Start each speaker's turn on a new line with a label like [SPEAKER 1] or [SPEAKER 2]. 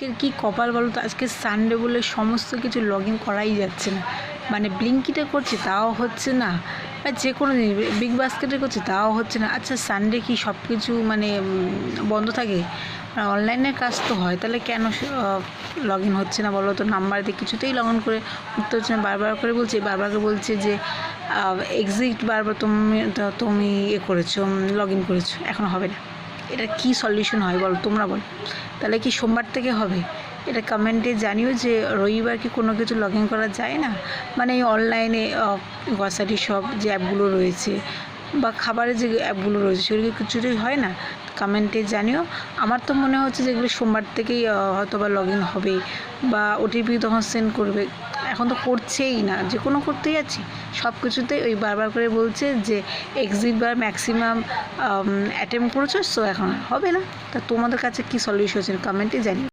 [SPEAKER 1] আজকের কি কপাল বলো তো? আজকে সানডে বলে সমস্ত কিছু লগ ইন করাই যাচ্ছে না। মানে ব্লিঙ্কিটে করছি, তাও হচ্ছে না। বা যে কোনো জিনিস বিগ বাস্কেটে করছি, তাও হচ্ছে না। আচ্ছা সানডে কি সব কিছু মানে বন্ধ থাকে? অনলাইনের কাজ তো হয়, তাহলে কেন লগ ইন হচ্ছে না বলো তো? নাম্বার দিয়ে কিছুতেই লগ ইন করে উঠতে হচ্ছে না। বারবার করে বলছে, বারবার করে বলছে যে এক্সিট বারবার তুমি তুমি ইয়ে করেছ লগ ইন করেছ। এখন হবে না। এটা কি সলিউশন হয় বলো, তোমরা বলো। তাহলে কি সোমবার থেকে হবে? এটা কমেন্টে জানিও যে রবিবার কি কোনো কিছু লগ ইন করা যায় না? মানে এই অনলাইনে গ্রসারি শপ যে অ্যাপগুলো রয়েছে, বা খাবারের যে অ্যাপগুলো রয়েছে, সেগুলো কি কিছুতেই হয় না? কমেন্টে জানিও। আমার তো মনে হচ্ছে যেগুলো সোমবার থেকেই হয়তো বা লগ ইন হবে বা ওটিপি তখন সেন্ড করবে। এখন তো করছেই না, যে কোনো করতেই যাচ্ছি সব কিছুতেই ওই বারবার করে বলছে যে এক্সিট বা ম্যাক্সিমাম অ্যাটেম্প করেছ সো এখন হবে না। তা তোমাদের কাছে কী সলিউশন কমেন্টে জানিও।